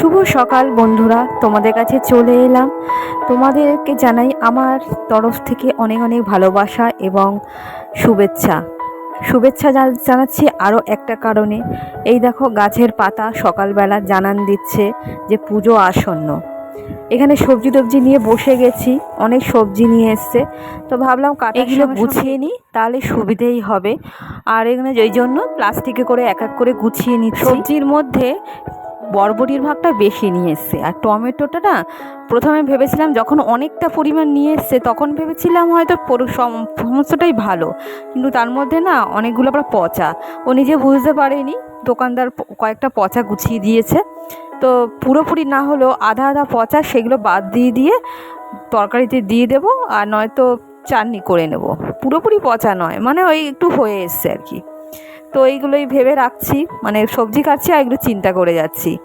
শুভ সকাল বন্ধুরা তোমাদের কাছে চলে এলাম। তোমাদেরকে জানাই আমার তরফ থেকে অনেক অনেক ভালোবাসা এবং শুভেচ্ছা। শুভেচ্ছা জানাচ্ছি আরও একটা কারণে। এই দেখো গাছের পাতা সকালবেলা জানান দিচ্ছে যে পুজো আসন্ন। এখানে সবজি টবজি নিয়ে বসে গেছি অনেক সবজি নিয়ে এসছে। তো ভাবলাম কাটাগুলো গুছিয়ে নিই তাহলে সুবিধেই হবে। আর এখানে ওই জন্য প্লাস্টিকে করে এক এক করে গুছিয়ে নিই সবজির মধ্যে বরবটির ভাগটা বেশি নিয়ে এসছে। আর টমেটোটা না প্রথমে ভেবেছিলাম যখন অনেকটা পরিমাণ নিয়ে এসছে, তখন ভেবেছিলাম হয়তো সমস্তটাই ভালো। কিন্তু তার মধ্যে না অনেকগুলো আবার পচা। ও নিজে বুঝতে পারেনি, দোকানদার কয়েকটা পচা গুছিয়ে দিয়েছে। তো পুরোপুরি না হলেও আধা আধা পচা সেগুলো বাদ দিয়ে দিয়ে তরকারিতে দিয়ে দেবো আর নয়তো চাটনি করে নেব। পুরোপুরি পচা নয় মানে ওই একটু হয়ে এসছে আর কি। তো এইগুলোই ভেবে রাখছি। মানে সবজি কাটছি আর এগুলো চিন্তা করে যাচ্ছি।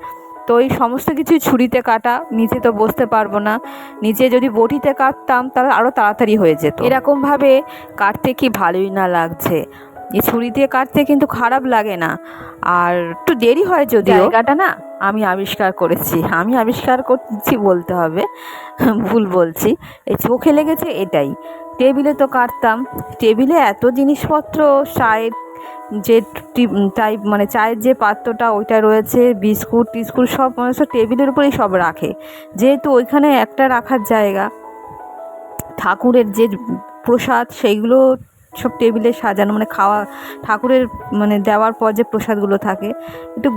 তো এই সমস্ত কিছু ছুরিতে কাটা, নিচে তো বসতে পারব না। নিচে যদি বটিতে কাটতাম তাহলে আরও তাড়াতাড়ি হয়ে যেত। এরকমভাবে কাটতে কি ভালোই না লাগছে। এই ছুরি দিয়ে কাটতে কিন্তু খারাপ লাগে না। আর একটু দেরি হয় যদি জায়গাটা না আমি আবিষ্কার করেছি। আমি আবিষ্কার করছি বলতে হবে। ভুল বলছি। এই চোখে লেগেছে এটাই। টেবিলে তো কাটতাম। টেবিলে এত জিনিসপত্র চায়ের যে টাইপ মানে চায়ের যে পাত্রটা ওইটা রয়েছে, বিস্কুট টিস্কুট সব মানে সব টেবিলের উপরেই সব রাখে। যেহেতু ওইখানে একটা রাখার জায়গা, ঠাকুরের যে প্রসাদ সেইগুলো সব টেবিলে সাজানো মানে খাওয়া, ঠাকুরের মানে দেওয়ার পর যে প্রসাদগুলো থাকে, একটু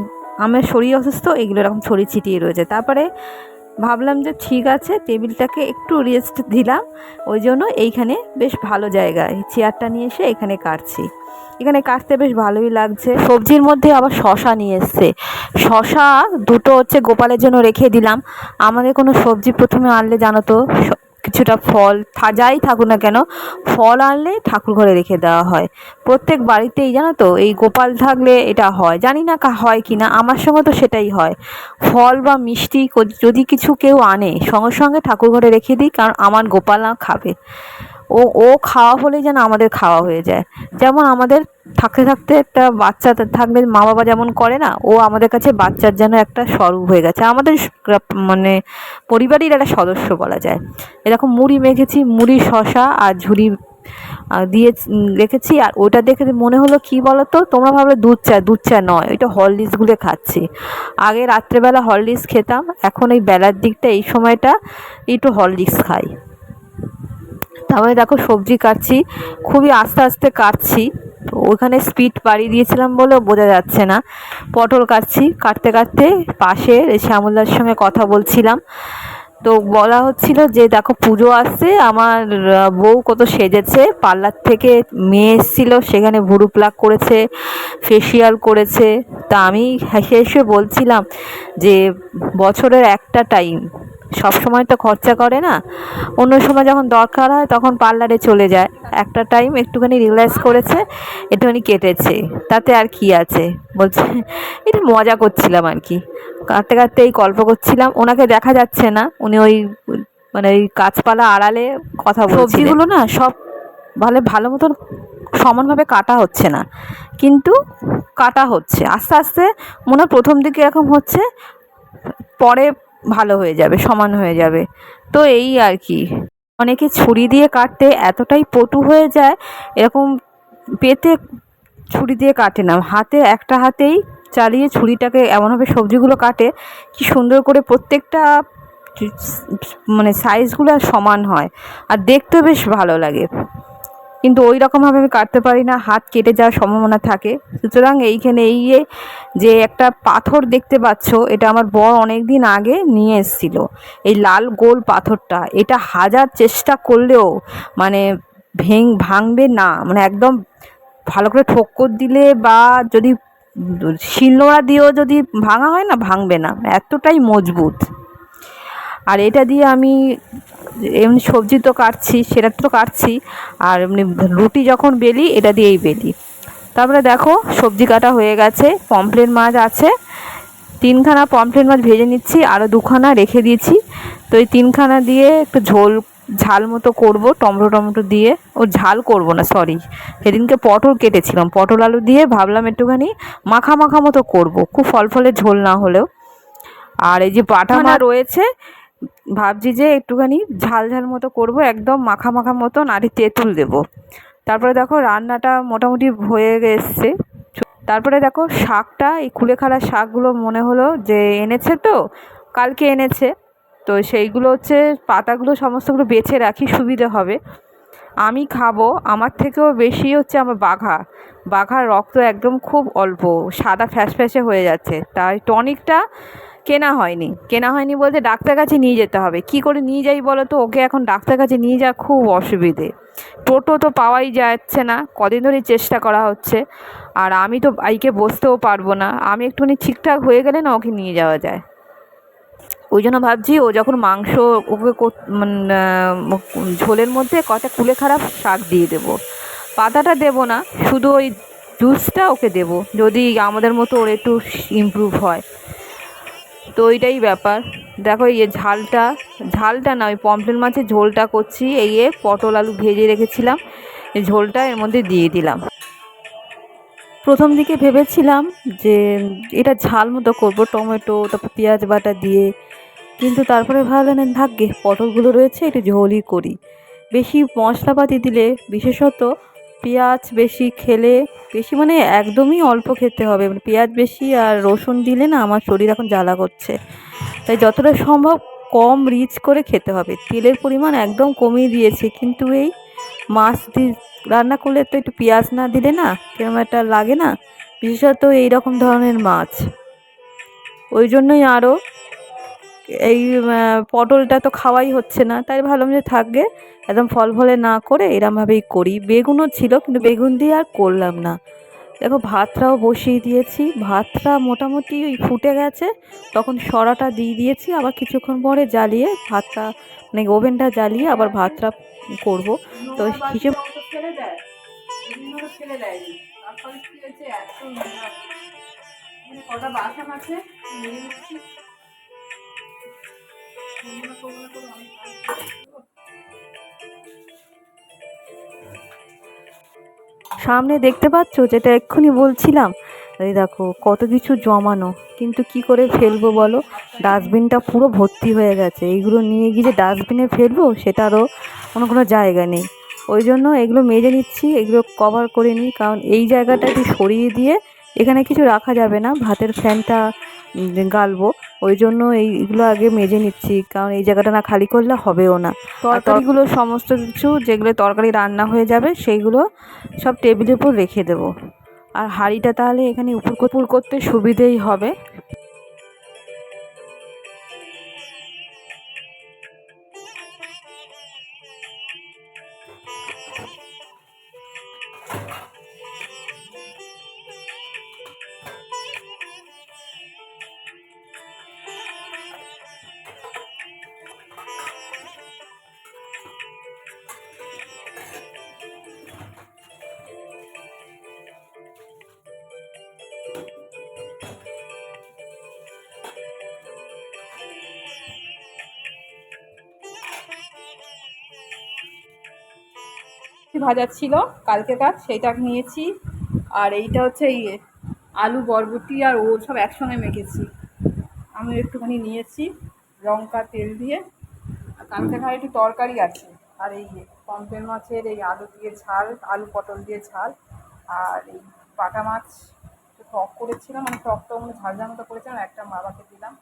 আমার শরীর অসুস্থ, এগুলো এরকম ছড়িয়ে ছিটিয়ে রয়েছে। তারপরে ভাবলাম যে ঠিক আছে, টেবিলটাকে একটু রেস্ট দিলাম। ওই জন্য এইখানে বেশ ভালো জায়গায় চেয়ারটা নিয়ে এসে এখানে কাটছি। এখানে কাটতে বেশ ভালোই লাগছে। সবজির মধ্যে আবার শশা নিয়ে এসছে। শশা দুটো হচ্ছে গোপালের জন্য রেখে দিলাম। আমাদের কোনো সবজি প্রথমে আনলে জানো তো কিছুটা ফল যাই থাকুক না কেন, ফল আনলে ঠাকুর ঘরে রেখে দেওয়া হয়। প্রত্যেক বাড়িতেই জানো তো, এই গোপাল থাকলে এটা হয়। জানি না হয় কি না, আমার সঙ্গে তো সেটাই হয়। ফল বা মিষ্টি যদি কিছু কেউ আনে, সঙ্গে সঙ্গে ঠাকুর ঘরে রেখে দিই, কারণ আমার গোপাল না খাবে। ও ও খাওয়া হলেই যেন আমাদের খাওয়া হয়ে যায়। যেমন আমাদের থাকতে থাকতে একটা বাচ্চা থাকলে মা বাবা যেমন করে না, ও আমাদের কাছে বাচ্চার যেন একটা স্বরূপ হয়ে গেছে। আমাদের মানে পরিবারের একটা সদস্য বলা যায়। এরকম মুড়ি মেখেছি, মুড়ি শশা আর ঝুড়ি দিয়ে রেখেছি। আর ওটা দেখে মনে হলো, কি বলো তো তোমরা ভাবলে দুধ চা দুধ চা নয় ওইটা হরলিক্স গুলে খাচ্ছি। আগে রাত্রেবেলা হরলিক্স খেতাম, এখন এই বেলার দিকটা, এই সময়টা, একটু হরলিক্স খাই। তারপরে দেখো সবজি কাটছি, খুবই আস্তে আস্তে কাটছি। তো ওখানে স্পিড বাড়িয়ে দিয়েছিলাম বলেও বোঝা যাচ্ছে না। পটল কাটছি, কাটতে কাটতে পাশে শ্যামলদার সঙ্গে কথা বলছিলাম। তো বলা হচ্ছিল যে দেখো পুজো আসছে, আমার বউ কত সেজেছে, পার্লার থেকে মেয়ে এসেছিল, সেখানে ভুরু প্লাক করেছে ফেসিয়াল করেছে। তা আমি হেসে হেসে বলছিলাম যে বছরের একটা টাইম সব সময় তো খরচা করে না। অন্য সময় যখন দরকার হয় তখন পার্লারে চলে যায়। একটা টাইম একটুখানি রিল্যাক্স করেছে, একটুখানি কেটেছে। তাতে আর কি আছে? বলছে, এটা মজা করছিলাম আর কি। কাঁদতে কাঁদতে এই গল্প করছিলাম। ওনাকে দেখা যাচ্ছে না। উনি ওই মানে ওই গাছপালা আড়ালে কথা সবজিগুলো না সব ভালো ভালো মতন সমানভাবে কাটা হচ্ছে না। কিন্তু কাটা হচ্ছে। আস্তে আস্তে মনে হয় প্রথম দিকে এরকম হচ্ছে। পরে ভালো হয়ে যাবে, সমান হয়ে যাবে। তো এই আর কি। অনেকে ছুরি দিয়ে কাটতে এতটাই পটু হয়ে যায়, এরকম পেতে ছুরি দিয়ে কাটে না। হাতে, একটা হাতেই চালিয়ে ছুরিটাকে এমনভাবে সবজিগুলো কাটে, কি সুন্দর করে প্রত্যেকটা মানে সাইজগুলো সমান হয়। আর দেখতেও বেশ ভালো লাগে। কিন্তু ওই রকমভাবে আমি কাটতে পারি না, হাত কেটে যাওয়ার সম্ভাবনা থাকে। সুতরাং এইখানে এই যে একটা পাথর দেখতে পাচ্ছ, এটা আমার বর অনেক দিন আগে নিয়ে এসেছিল। এই লাল গোল পাথরটা, এটা হাজার চেষ্টা করলেও মানে ভেং ভাঙবে না। মানে একদম ভালো করে ঠোক্কর দিলে বা যদি শিলনোড়া দিয়েও যদি ভাঙা হয় না, ভাঙবে না। এতটাই মজবুত। আর এটা দিয়ে আমি এমনি সবজি তো কাটছি সেটা তো কাটছি আর এমনি রুটি যখন বেলি এটা দিয়েই বেলি। তারপরে দেখো সবজি কাটা হয়ে গেছে পমফ্লেট মাছ আছে। তিনখানা পমফ্লেট মাছ ভেজে নিচ্ছি আরও দুখানা রেখে দিয়েছি। তো এই তিনখানা দিয়ে একটু ঝোল ঝাল মতো করব টমেটো টমেটো দিয়ে। ও ঝাল করব না সরি সেদিনকে পটল কেটেছিলাম পটল আলু দিয়ে ভাবলাম একটুখানি মাখা মাখা মতো করব খুব ফল ফলের ঝোল না হলেও। আর এই যে বাটা মা রয়েছে ভাবছি যে একটুখানি ঝাল ঝাল মতো করব, একদম মাখা মাখা মতন আর তেঁতুল দেবো। তারপরে দেখো রান্নাটা মোটামুটি হয়ে এসছে তারপরে দেখো শাকটা, এই কুলেখাড়া শাকগুলো মনে হলো যে এনেছে তো, কালকে এনেছে। তো সেইগুলো হচ্ছে পাতাগুলো সমস্তগুলো বেছে রাখি, সুবিধে হবে। আমি খাব, আমার থেকেও বেশি হচ্ছে আমার বাঘা। বাঘার রক্ত একদম খুব অল্প, সাদা ফ্যাসফ্যাসে হয়ে যাচ্ছে। তাই টনিকটা কেনা হয়নি। কেনা হয়নি বলতে ডাক্তার কাছে নিয়ে যেতে হবে। কি করে নিয়ে যাই বলো তো? ওকে এখন ডাক্তার কাছে নিয়ে যাওয়া খুব অসুবিধে। টোটো তো পাওয়াই যাচ্ছে না। কদিন ধরেই চেষ্টা করা হচ্ছে। আর আমি তো বাইকে বসতেও পারব না। আমি একটুখানি ঠিকঠাক হয়ে গেলে না ওকে নিয়ে যাওয়া যায়। ওই জন্য ভাবছি ও যখন মাংস ওকে ঝোলের মধ্যে কটা কুলে খারাপ শাক দিয়ে দেবো। পাতাটা দেবো না, শুধু ওই জুসটা ওকে দেবো। যদি আমাদের মতো ওর একটু ইমপ্রুভ হয়। তো ওইটাই ব্যাপার। দেখো এই যে ঝালটা ঝালটা না, ওই পমফ্রেট মাছের ঝোলটা করছি, এই পটল আলু ভেজে রেখেছিলাম ঝোলটা এর মধ্যে দিয়ে দিলাম। প্রথম দিকে ভেবেছিলাম যে এটা ঝাল মতো করব, টমেটো, তারপর পেঁয়াজ বাটা দিয়ে, কিন্তু তারপরে ভাবলেন থাকবে পটলগুলো রয়েছে, একটু ঝোলই করি। বেশি মশলাপাতি দিলে, বিশেষত পেঁয়াজ বেশি খেলে বেশি মানে একদমই অল্প খেতে হবে। মানে পেঁয়াজ বেশি আর রসুন দিলে না আমার শরীর এখন জ্বালা করছে। তাই যতটা সম্ভব কম রিচ করে খেতে হবে। তেলের পরিমাণ একদম কমিয়ে দিয়েছে। কিন্তু এই মাছ দিয়ে রান্না করলে তো একটু পেঁয়াজ না দিলে না কেরম একটা লাগে না? বিশেষত এই রকম ধরনের মাছ। ওই জন্যই আরও এই পটলটা তো খাওয়াই হচ্ছে না, তাই ভাবলাম যে থাকবে একদম ফল ফলে না করে এরমভাবেই করি। বেগুনও ছিল, কিন্তু বেগুন দিয়ে আর করলাম না। দেখো, ভাতটাও বসিয়ে দিয়েছি, ভাতটা মোটামুটি ওই ফুটে গেছে, তখন সরাটা দিয়ে দিয়েছি, আবার কিছুক্ষণ পরে জ্বালিয়ে ভাতটা মানে ওভেনটা জ্বালিয়ে আবার ভাতটা করব। তো হিসেব। এখানে কটা আছে? সামনে দেখতে পাচ্ছ যেটা এক্ষুনি বলছিলাম? এই দেখো, কত কিছু জমানো। কিন্তু কি করে ফেলব বলো? ডাস্টবিনটা পুরো ভর্তি হয়ে গেছে। এইগুলো নিয়ে গিয়ে যে ডাস্টবিনে ফেলব সেটারও কোনো কোনো জায়গা নেই। ওই জন্য এগুলো মেজে নিচ্ছি, এগুলো কভার করে নিই, কারণ এই জায়গাটা একটু সরিয়ে দিয়ে এখানে কিছু রাখা যাবে না। ভাতের ফ্যানটা গালবো। ওই জন্য এইগুলো আগে মেজে নিচ্ছি, কারণ এই জায়গাটা না খালি করলে হবেও না। তরকারিগুলো সমস্ত কিছু যেগুলো তরকারি রান্না হয়ে যাবে, সেইগুলো সব টেবিলের উপর রেখে দেবো। আর হাঁড়িটা তাহলে এখানে উপর করতে সুবিধেই হবে। ভাজা ছিল কালকে কাজ সেইটা নিয়েছি। আর এইটা হচ্ছে ইয়ে আলু বরবটি আর ও সব একসঙ্গে মেখেছি। আমি একটুখানি নিয়েছি লঙ্কা তেল দিয়ে। আর কালকে খাই একটু তরকারি আছে। আর এই পম্পের মাছের এই আলু দিয়ে ঝাল আলু পটল দিয়ে ঝাল। আর এই বাটা মাছ একটু টক করেছিলাম মানে টকটা মানে ঝাল ঝাল মতো করেছিলাম একটা বাবাকে দিলাম।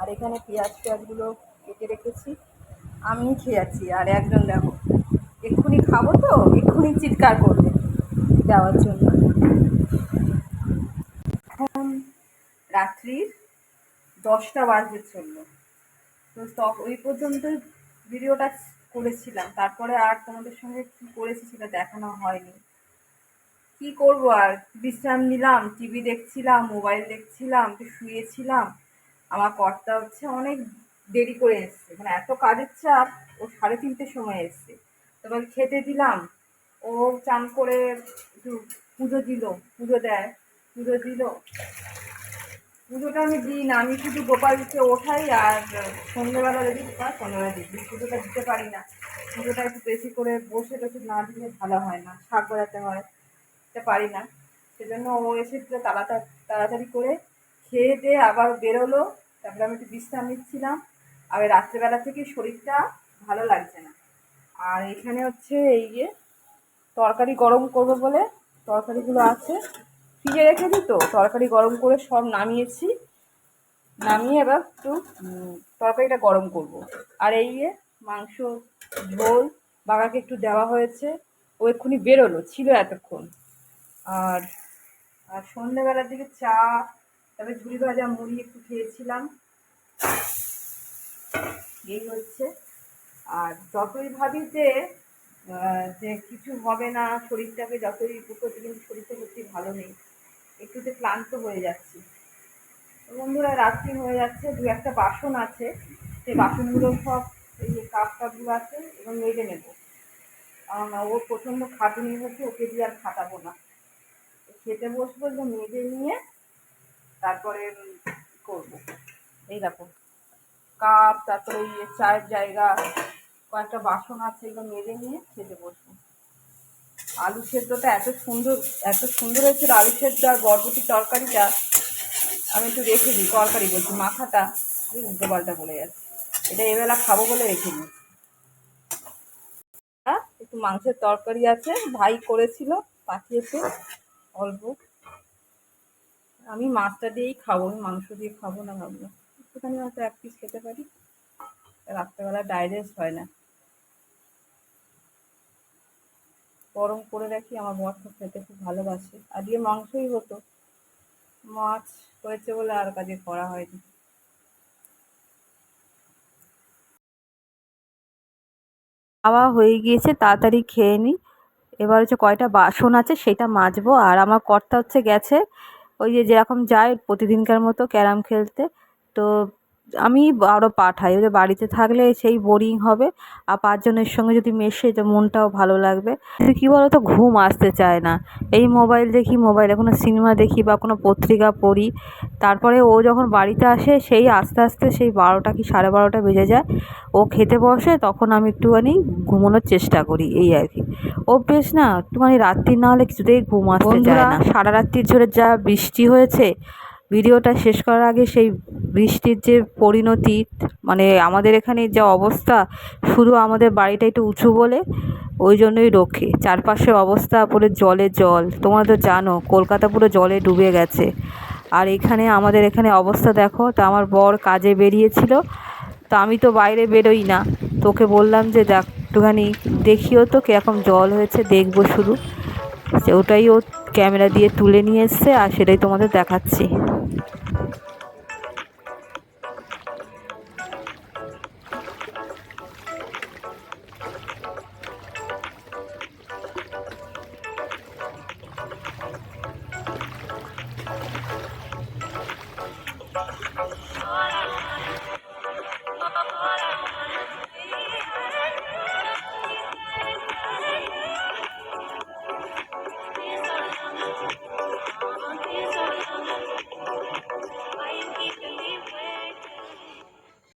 আর এখানে পেঁয়াজ পেঁয়াজগুলো কেটে রেখেছি। আমি খেয়ে যাচ্ছি আর একজন দেখো। এক্ষুনি খাব তো, এক্ষুনি চিৎকার করবে দেওয়ার জন্য। এখন রাত্রির দশটা বাজতে চলল তো তখ- ওই পর্যন্ত ভিডিওটা করেছিলাম। তারপরে আর তোমাদের সঙ্গে কী করেছি সেটা দেখানো হয়নি। কি করব আর? বিশ্রাম নিলাম, টিভি দেখছিলাম, মোবাইল দেখছিলাম শুয়েছিলাম। আমার কর্তা হচ্ছে অনেক দেরি করে এসছে। মানে এত কাজের চাপ, ও সাড়ে তিনটের সময় এসছে। তারপর খেতে দিলাম। ও চান করে একটু পুজো দিল, পুজো দেয়, পুজো দিল। পুজোটা আমি দিই না, আমি শুধু গোপালকে ওঠাই আর সন্ধ্যেবেলা যদি পাই সন্ধ্যেবেলা দিই। পুজোটা দিতে পারি না। পুজোটা একটু বেশি করে বসে বসে না দিলে ভালো হয় না, শাক বাজাতে হয় দিতে পারি না। সেজন্য ও এসেছিল তাড়াতাড়ি তাড়াতাড়ি করে খেয়ে দিয়ে আবার বেরোলো। তারপরে আমি একটু বিশ্রাম নিচ্ছিলাম। আর রাত্রেবেলা থেকে শরীরটা ভালো লাগছে না। আর এখানে হচ্ছে এই যে তরকারি গরম করব বলে তরকারিগুলো আছে। ফ্রিজে রেখে দিই তো, তরকারি গরম করে সব নামিয়েছি। নামিয়ে এবার একটু তরকারিটা গরম করব। আর এই যে মাংস, ঝোল বাগাকে একটু দেওয়া হয়েছে। ও এক্ষুনি বেরোলো, ছিল এতক্ষণ। আর আর সন্ধ্যেবেলার দিকে চা, তারপরে ঝুড়ি ভাজা, মুড়ি একটু খেয়েছিলাম। এই হচ্ছে। আর যতই ভাবি যে যে কিছু হবে না, শরীরটাকে যতই করতে কিন্তু শরীরটা সত্যি ভালো নেই। একটুতে ক্লান্ত হয়ে যাচ্ছি। বন্ধুরা, রাত্রি হয়ে যাচ্ছে, দু একটা বাসন আছে। সেই বাসনগুলো সব এই যে কাপ টাপগুলো আছে এবং মেজে নেব। কারণ ও প্রচণ্ড খাটুনি হচ্ছে, ওকে দিয়ে আর খাটাবো না। খেতে বসবো যে মেজে নিয়ে, তারপরে করব। এই দেখো, কাপ, তারপরে ইয়ে চায়ের জায়গা কয়েকটা বাসন আছে এগুলো মেজে নিয়ে খেতে বসবো। আলু সেদ্ধটা এত সুন্দর এত সুন্দর হয়েছিল আলু সেদ্ধ আর বরবটির তরকারিটা। আমি একটু রেখে দিই, তরকারি বলছি, মাথাটা উল্টো পাল্টা বলে যাচ্ছে। এটা এবেলা খাব বলে রেখে দিই। একটু মাংসের তরকারি আছে, ভাই করেছিল, পাঠিয়েছে, অল্প। আমি মাছটা দিয়েই খাব, আমি মাংস দিয়ে খাব না ভাবলাম। একটুখানি হয়তো এক পিস খেতে পারি। রাত্রেবেলা ডাইজেস্ট হয় না। গরম করে রাখি, আমার বরটা খেতে খুব ভালোবাসে। আজকে মাংসই হতো। মাছ হয়েছে বলে আর কাজে করা হয়নি। খাওয়া হয়ে গিয়েছে, তাড়াতাড়ি খেয়ে নিই এবার হচ্ছে কয়টা বাসন আছে সেটা মাজবো। আর আমার কর্তা হচ্ছে গেছে, ওই যে যেরকম যায় প্রতিদিনকার মতো ক্যারাম খেলতে। তো আমি আরও পাঠাই। ওদের বাড়িতে থাকলে সেই বোরিং হবে। আর পাঁচজনের সঙ্গে যদি মেশে তো মনটাও ভালো লাগবে। কিন্তু কী বলো তো ঘুম আসতে চায় না। এই মোবাইল দেখি মোবাইলে কোনো সিনেমা দেখি বা কোনো পত্রিকা পড়ি। তারপরে ও যখন বাড়িতে আসে সেই আস্তে আস্তে সেই বারোটা কি সাড়ে বারোটা বেজে যায়। ও খেতে বসে তখন আমি একটুখানি ঘুমানোর চেষ্টা করি এই আর কি। অভ্যেস না একটুখানি রাত্রি না হলে কিছুতেই ঘুম আসতে চায় না। সারা রাত্রির ঝরে যা বৃষ্টি হয়েছে ভিডিওটা শেষ করার আগে সেই বৃষ্টির যে পরিণতি মানে আমাদের এখানে যা অবস্থা, শুধু আমাদের বাড়িটা একটু উঁচু বলে ওই জন্যই রক্ষে। চারপাশের অবস্থা পুরো জলে জল। তোমরা তো জানো, কলকাতা পুরো জলে ডুবে গেছে। আর এখানে, আমাদের এখানে অবস্থা দেখো, তা আমার বর কাজে বেরিয়েছিল, তো আমি তো বাইরে বেরোই না। তোকে বললাম যে, দেখ, একটুখানি দেখিও তো কীরকম জল হয়েছে, দেখব শুধু। ওটাই ও ক্যামেরা দিয়ে তুলে নিয়ে এসছে, আর সেটাই তোমাদের দেখাচ্ছি।